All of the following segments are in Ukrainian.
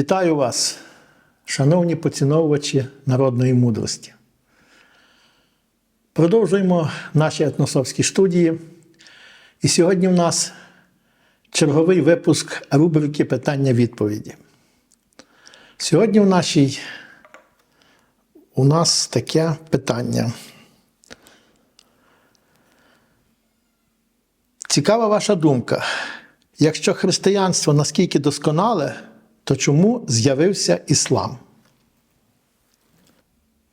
Вітаю вас, шановні поціновувачі народної мудрості. Продовжуємо наші етносовські студії. І сьогодні в нас черговий випуск рубрики Питання-відповіді. Сьогодні в нашій у нас таке питання. Цікава ваша думка. Якщо християнство наскільки досконале, то чому з'явився іслам?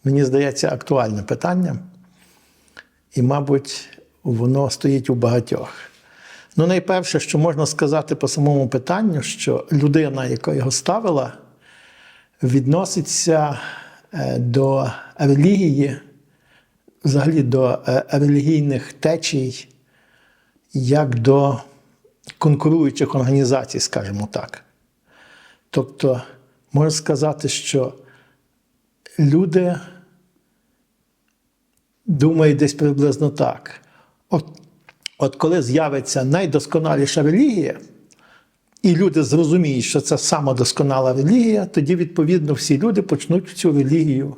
Мені здається, актуальне питання. І, мабуть, воно стоїть у багатьох. Ну, найперше, що можна сказати по самому питанню, що людина, яка його ставила, відноситься е, до релігії, взагалі до е, релігійних течій, як до конкуруючих організацій, скажімо так. Тобто, можна сказати, що люди думають десь приблизно так. От, от коли з'явиться найдосконаліша релігія, і люди зрозуміють, що це самодосконала релігія, тоді, відповідно, всі люди почнуть цю релігію,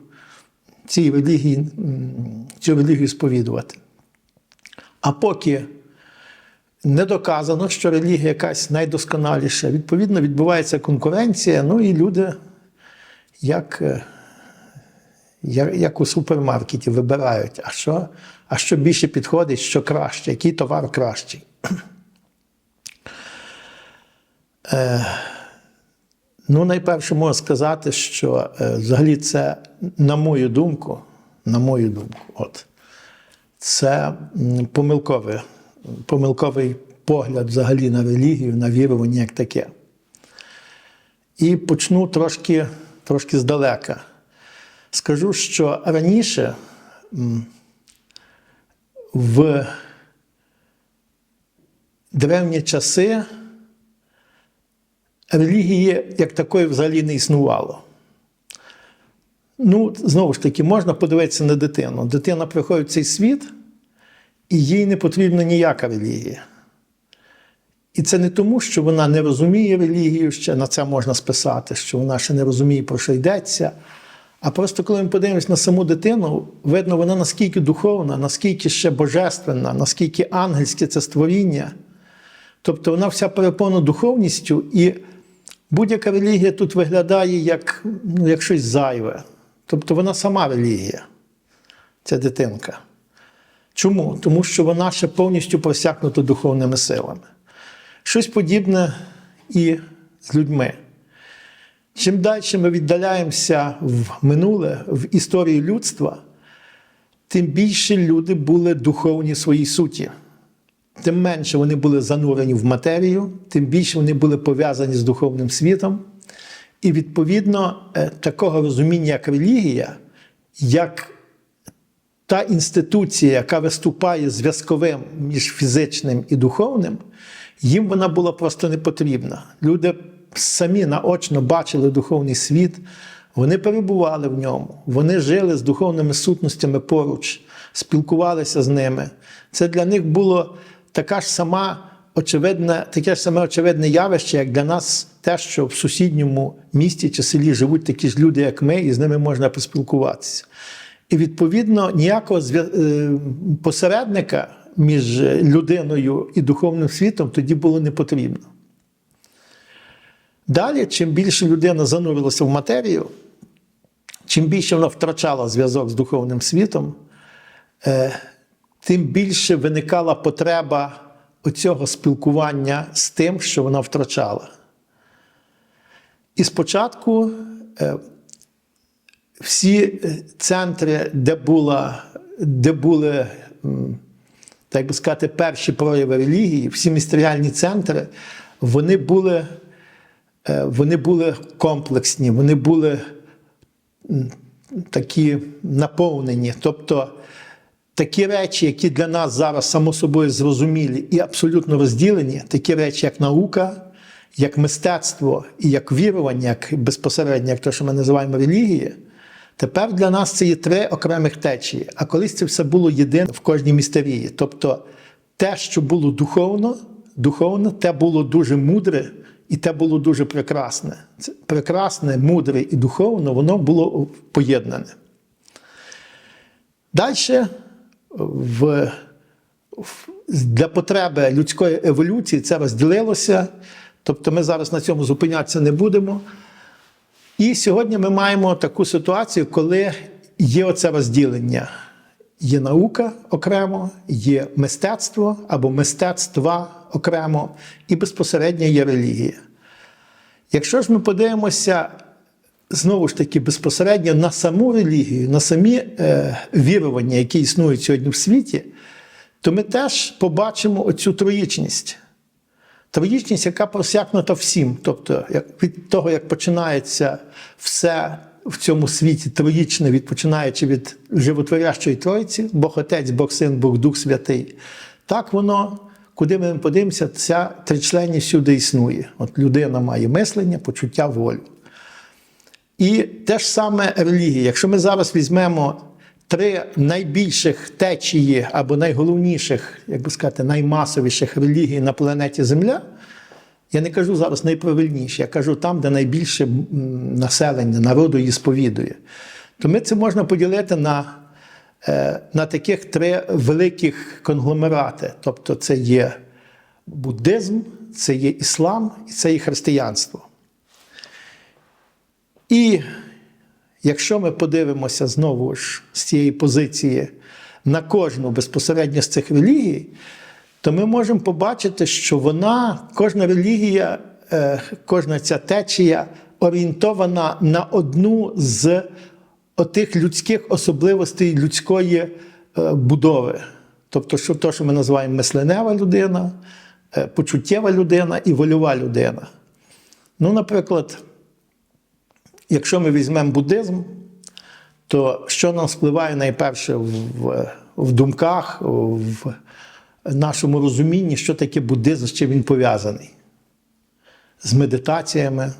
цій релігії, цю релігію сповідувати. А поки не доказано, що релігія якась найдосконаліша, відповідно, відбувається конкуренція, ну і люди, як, е, як, у супермаркеті, вибирають, а що, а що більше підходить, що краще, який товар кращий. Е, Ну, найперше можу сказати, що е, взагалі це, на мою думку, на мою думку, от, це помилкове, помилковий погляд взагалі на релігію, на вірування як таке. І почну трошки, трошки здалека. Скажу, що раніше в древні часи релігії як такої взагалі не існувало. Ну, знову ж таки, можна подивитися на дитину. Дитина приходить в цей світ, і їй не потрібна ніяка релігія. І це не тому, що вона не розуміє релігію, ще на це можна списати, що вона ще не розуміє, про що йдеться. А просто коли ми подивимося на саму дитину, видно, вона наскільки духовна, наскільки ще божественна, наскільки ангельське це створіння. Тобто вона вся переповнена духовністю, і будь-яка релігія тут виглядає як, ну, як щось зайве. Тобто вона сама релігія, ця дитинка. Чому? Тому що вона ще повністю просякнута духовними силами. Щось подібне і з людьми. Чим далі ми віддаляємося в минуле, в історію людства, тим більше люди були духовні своїй суті. Тим менше вони були занурені в матерію, тим більше вони були пов'язані з духовним світом. І, відповідно, е, такого розуміння, як релігія, як та інституція, яка виступає зв'язковим між фізичним і духовним, їм вона була просто не потрібна. Люди самі наочно бачили духовний світ, вони перебували в ньому, вони жили з духовними сутностями поруч, спілкувалися з ними. Це для них було така ж сама очевидне, таке ж саме очевидне явище, як для нас те, що в сусідньому місті чи селі живуть такі ж люди, як ми, і з ними можна поспілкуватися. І відповідно ніякого е, посередника між людиною і духовним світом тоді було не потрібно. Далі, чим більше людина занурилася в матерію, чим більше вона втрачала зв'язок з духовним світом, е, тим більше виникала потреба оцього спілкування з тим, що вона втрачала. І спочатку е, всі е, центри, де, була, де були, так би сказати, перші прояви релігії, всі містеріальні центри, вони були, е, вони були комплексні, вони були такі наповнені. Тобто такі речі, які для нас зараз само собою зрозумілі і абсолютно розділені, такі речі, як наука, як мистецтво і як вірування, як безпосередньо, як те, що ми називаємо релігією, тепер для нас це є три окремих течії. А колись це все було єдине в кожній містерії. Тобто те, що було духовно, духовно, те було дуже мудре І те було дуже прекрасне. Це прекрасне, мудре і духовно, воно було поєднане. Далі в, в, для потреби людської еволюції це розділилося. Тобто ми зараз на цьому зупинятися не будемо. І сьогодні ми маємо таку ситуацію, коли є оце розділення. Є наука окремо, є мистецтво або мистецтва окремо, і безпосередньо є релігія. Якщо ж ми подивимося знову ж таки безпосередньо на саму релігію, на самі е, вірування, які існують сьогодні в світі, то ми теж побачимо оцю троїчність. Троїчність, яка просякнута всім. Тобто, від того, як починається все в цьому світі троїчне, від, починаючи від животворящої Тройці, Бог Отець, Бог Син, Бог Дух Святий, так воно, куди ми подивимося, ця тричленність всюди існує. От людина має мислення, почуття, волю. І те ж саме релігія. Якщо ми зараз візьмемо три найбільших течії або найголовніших, як би сказати, наймасовіших релігій на планеті Земля, я не кажу зараз найправильніші, я кажу там, де найбільше населення, народу її сповідує. То ми це можна поділити на, е, на таких три великих конгломерати. Тобто, це є буддизм, це є іслам і це є християнство. І якщо ми подивимося знову ж з цієї позиції на кожну безпосередньо з цих релігій, то ми можемо побачити, що вона, кожна релігія, е, кожна ця течія орієнтована на одну з отих людських особливостей людської е, будови. Тобто, що то, що ми називаємо мисленева людина, е, почуттєва людина і вольова людина. Ну, наприклад, якщо ми візьмемо буддизм, то що нам спливає найперше в, в, думках, в нашому розумінні, що таке буддизм, з чим він пов'язаний? З медитаціями,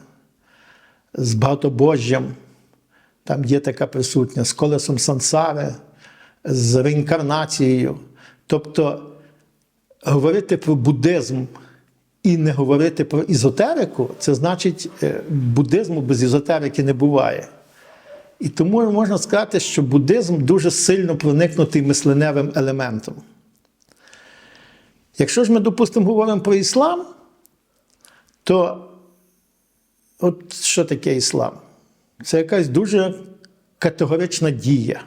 з багатобожжям, там є така присутня, з колесом сансари, з реінкарнацією. Тобто говорити про буддизм і не говорити про ізотерику, це значить, е, буддизму без ізотерики не буває. І тому можна сказати, що буддизм дуже сильно проникнутий мисленевим елементом. Якщо ж ми, допустимо, говоримо про іслам, то от що таке іслам? Це якась дуже категорична дія.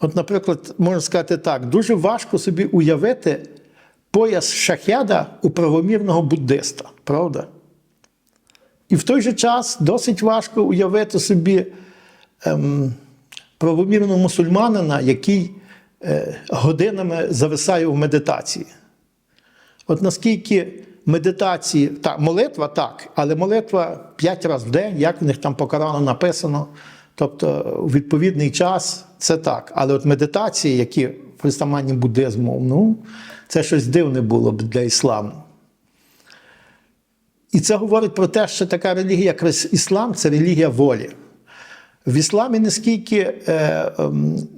От, наприклад, можна сказати так, дуже важко собі уявити пояс шахеда у правомірного буддиста, правда? І в той же час досить важко уявити собі ем, правомірного мусульманина, який е, годинами зависає в медитації. От наскільки медитації, так, молитва так, але молитва п'ять разів в день, як в них там покарано написано. Тобто у відповідний час це так. Але от медитації, які в буддизму, ну, це щось дивне було б для ісламу. І це говорить про те, що така релігія, як іслам, це релігія волі. В ісламі не скільки, е,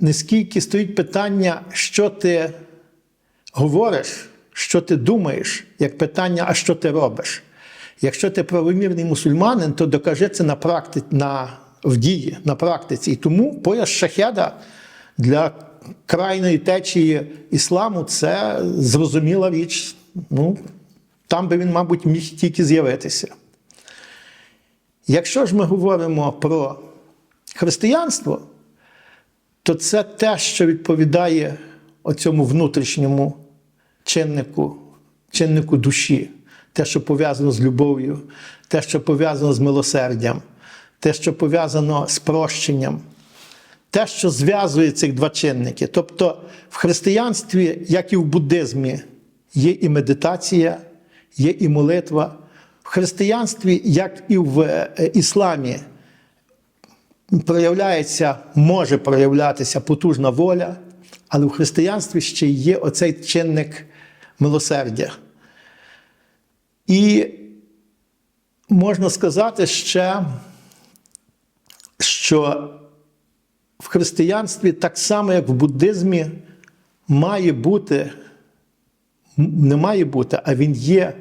не скільки стоїть питання, що ти говориш, що ти думаєш, як питання, а що ти робиш. Якщо ти правомірний мусульманин, то докажи це на практи... на... в дії, на практиці. І тому пояс шахеда для крайної течії ісламу це зрозуміла річ. Ну, там би він, мабуть, міг тільки з'явитися. Якщо ж ми говоримо про християнство, то це те, що відповідає оцьому внутрішньому чиннику, чиннику душі, те, що пов'язано з любов'ю, те, що пов'язано з милосердям, те, що пов'язано з прощенням, те, що зв'язує цих два чинники. Тобто в християнстві, як і в буддизмі, є і медитація, є і молитва. В християнстві, як і в е, ісламі, проявляється, може проявлятися потужна воля, але в християнстві ще є оцей чинник милосердя. І можна сказати ще, що в християнстві, так само, як в буддизмі, має бути, не має бути, а він є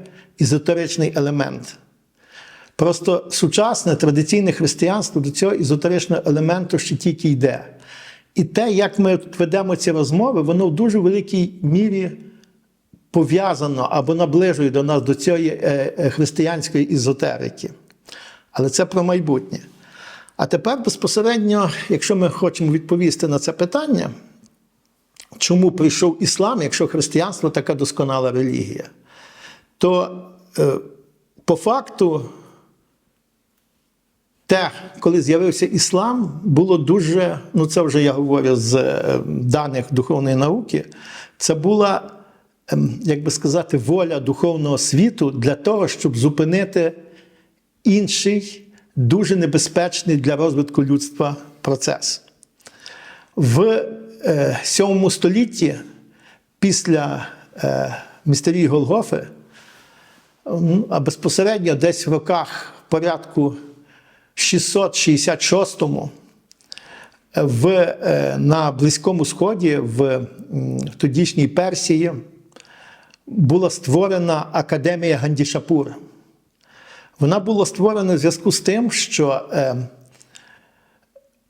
езотеричний елемент. Просто сучасне традиційне християнство до цього езотеричного елементу ще тільки йде. І те, як ми ведемо ці розмови, воно в дуже великій мірі пов'язано або наближує до нас до цієї е, е, християнської ізотерики. Але це про майбутнє. А тепер безпосередньо, якщо ми хочемо відповісти на це питання, чому прийшов іслам, якщо християнство така досконала релігія, то е, по факту те, коли з'явився іслам, було дуже, ну це вже я говорю з е, даних духовної науки, це була, ем, як би сказати, воля духовного світу для того, щоб зупинити інший, дуже небезпечний для розвитку людства процес. В е, 7 столітті, після е, містерії Голгофи, а безпосередньо десь в роках порядку 666-му в, е, на Близькому Сході, в в тодішній Персії, була створена академія Гандішапур. Вона була створена в зв'язку з тим, що е,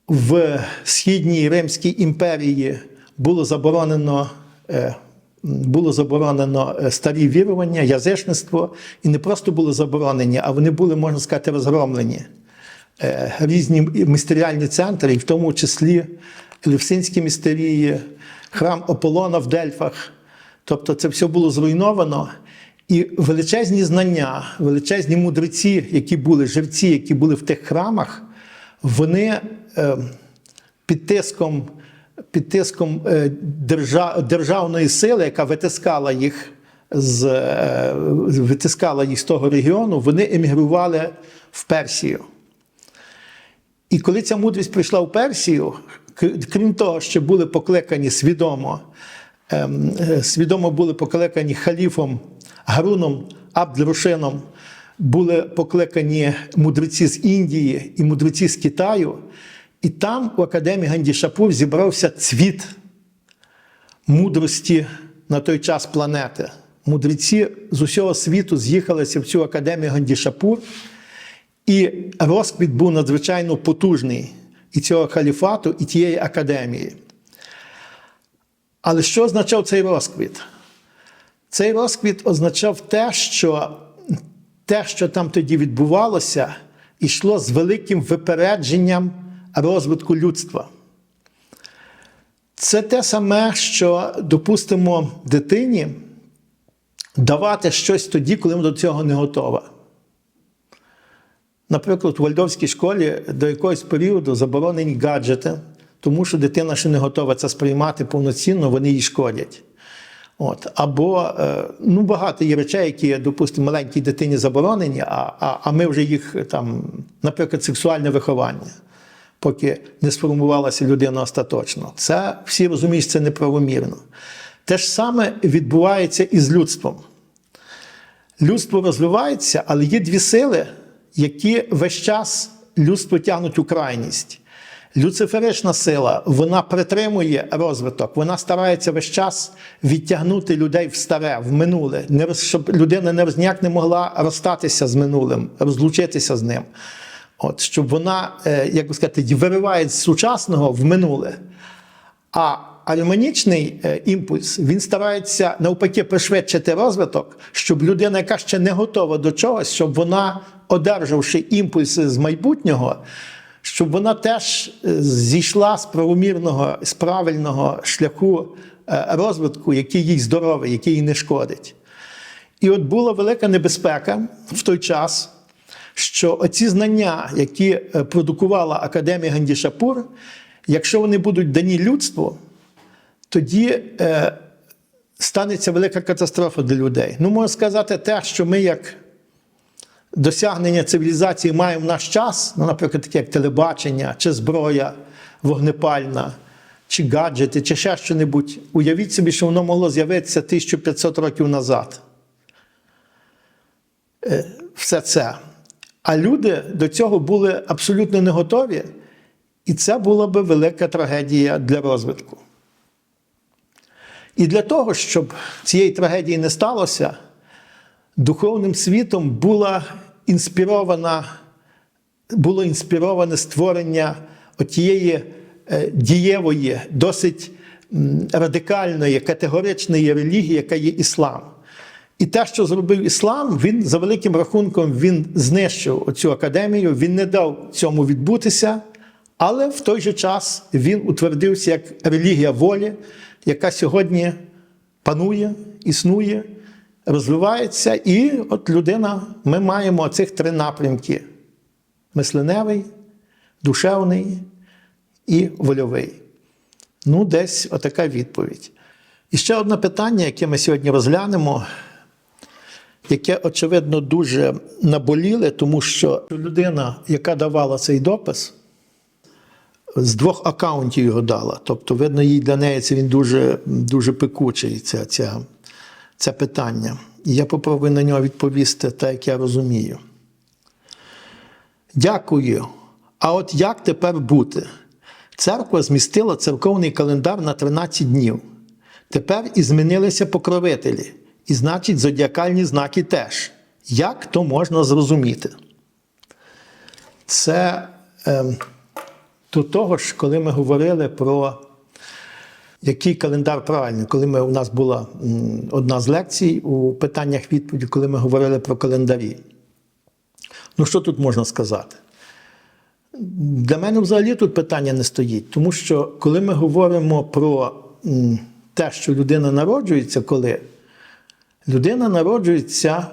в Східній Римській імперії було заборонено, е, було заборонено е, старі вірування, язичництво, і не просто були заборонені, а вони були, можна сказати, розгромлені. Різні містеріальні центри, в тому числі Елевсинські містерії, храм Аполлона в Дельфах. Тобто це все було зруйновано. І величезні знання, величезні мудреці, які були, живці, які були в тих храмах, вони е, під тиском, під тиском е, державної сили, яка витискала їх з, е, витискала їх з того регіону, вони емігрували в Персію. І коли ця мудрість прийшла в Персію, крім того, що були покликані свідомо, ем, свідомо були покликані халіфом Гаруном Абдрушином, були покликані мудреці з Індії і мудреці з Китаю. І там у академії Гандішапур зібрався цвіт мудрості на той час планети. Мудреці з усього світу з'їхалися в цю академію Гандішапур, і розквіт був надзвичайно потужний і цього халіфату, і тієї академії. Але що означав цей розквіт? Цей розквіт означав те, що те, що там тоді відбувалося, йшло з великим випередженням розвитку людства. Це те саме, що, допустимо, дитині давати щось тоді, коли вона до цього не готова. Наприклад, у Вальдовській школі до якогось періоду заборонені гаджети, тому що дитина ще не готова це сприймати повноцінно, вони їй шкодять. От. Або е, ну, багато є речей, які, допустимо, маленькій дитині заборонені, а, а, а ми вже їх там, наприклад, сексуальне виховання, поки не сформувалася людина остаточно. Це всі розуміють, це неправомірно. Те ж саме відбувається і з людством. Людство розвивається, але є дві сили, які весь час людство тягнуть у крайність. Люциферична сила, вона притримує розвиток, вона старається весь час відтягнути людей в старе, в минуле, щоб людина ніяк не могла розстатися з минулим, розлучитися з ним. От, щоб вона, е, як би сказати, вириває з сучасного в минуле. А алюмінічний е, імпульс він старається навпаки пришвидшити розвиток, щоб людина, яка ще не готова до чогось, щоб вона, одержавши імпульси з майбутнього, щоб вона теж е, зійшла з правомірного, з правильного шляху е, розвитку, який їй здоровий, який їй не шкодить. І от була велика небезпека в той час, що оці знання, які е, продукувала Академія Гандішапур, якщо вони будуть дані людству, тоді станеться велика катастрофа для людей. Ну, можна сказати, те, що ми як досягнення цивілізації маємо в наш час, ну, наприклад, таке як телебачення, чи зброя вогнепальна, чи гаджети, чи ще що-небудь. Уявіть собі, що воно могло з'явитися 1500 років назад. Е, Все це. А люди до цього були абсолютно не готові, і це була би велика трагедія для розвитку. І для того, щоб цієї трагедії не сталося, духовним світом була інспірована, було інспіроване створення отієї е, дієвої, досить радикальної, категоричної релігії, яка є іслам. І те, що зробив іслам, він за великим рахунком він знищив оцю академію, він не дав цьому відбутися, але в той же час він утвердився як релігія волі, яка сьогодні панує, існує, розвивається. І от людина, ми маємо цих три напрямки: мисленевий, душевний і вольовий. Ну, десь отака відповідь. І ще одне питання, яке ми сьогодні розглянемо, яке, очевидно, дуже наболіле, тому що людина, яка давала цей допис, з двох акаунтів його дала. Тобто, видно, їй для неї це він дуже, дуже пекучий, це, це, це питання. І я попробую на нього відповісти так, як я розумію. Дякую. А от як тепер бути? Церква змістила церковний календар на 13 днів. Тепер і змінилися покровителі, і значить, зодіакальні знаки теж. Як то можна зрозуміти? Це е, до того ж, коли ми говорили про який календар правильний, коли ми, у нас була одна з лекцій у питаннях відповіді, коли ми говорили про календарі. Ну, що тут можна сказати? Для мене взагалі тут питання не стоїть, тому що коли ми говоримо про те, що людина народжується, коли людина народжується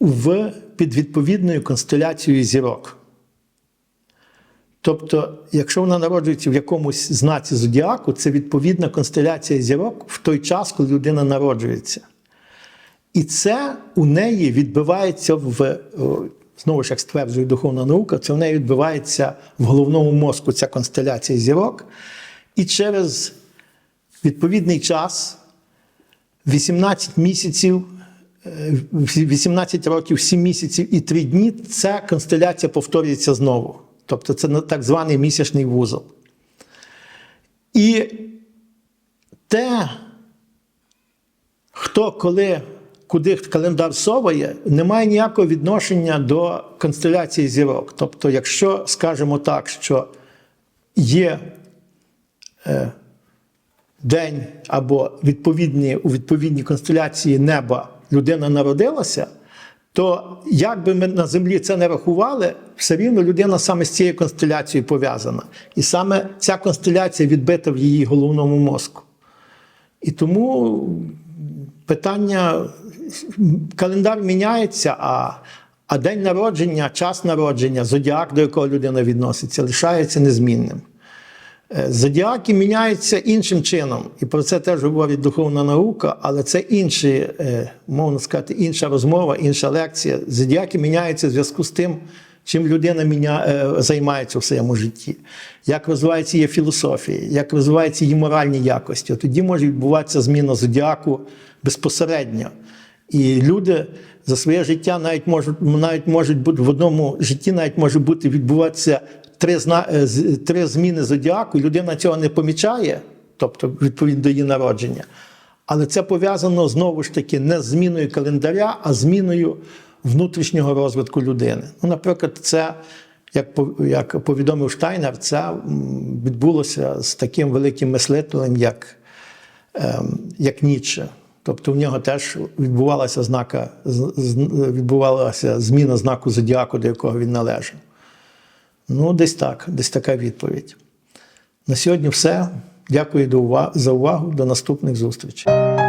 в, під відповідною констеляцією зірок. Тобто, якщо вона народжується в якомусь знаці зодіаку, це відповідна констеляція зірок в той час, коли людина народжується. І це у неї відбивається в, знову ж як стверджує духовна наука, це в неї відбувається в головному мозку ця констеляція зірок. І через відповідний час, 18 місяців, е, 18 років, 7 місяців і 3 дні, ця констеляція повторюється знову. Тобто це так званий місячний вузол. І те, хто коли куди календар соває, не має ніякого відношення до констеляції зірок. Тобто, якщо скажемо так, що є е, день або відповідні, у відповідній констеляції неба людина народилася, то як би ми на землі це не рахували, все рівно людина саме з цією констеляцією пов'язана. І саме ця констеляція відбита в її головному мозку. І тому питання, календар міняється, а, а день народження, час народження, зодіак, до якого людина відноситься, лишається незмінним. Е, Зодіаки міняються іншим чином, і про це теж говорить духовна наука, але це інші, е, мовно сказати, інша розмова, інша лекція. Зодіаки міняються в зв'язку з тим, чим людина міня... е, займається в своєму житті, як розвивається її філософія, як розвиваються її моральні якості. Тоді може відбуватися зміна зодіаку безпосередньо. І люди за своє життя навіть можуть навіть можуть бути в одному житті, навіть може бути відбуватися три е, три зміни зодіаку, людина цього не помічає, тобто відповідно до її народження. Але це пов'язано знову ж таки не з зміною календаря, а зміною внутрішнього розвитку людини. Ну, наприклад, це, як, як повідомив Штайнер, це відбулося з таким великим мислителем, як ем, як Ніцше. Тобто в нього теж відбувалася знака, відбувалася зміна знаку зодіаку, до якого він належав. Ну, десь так, десь така відповідь. На сьогодні все. Дякую за увагу. До наступних зустрічей.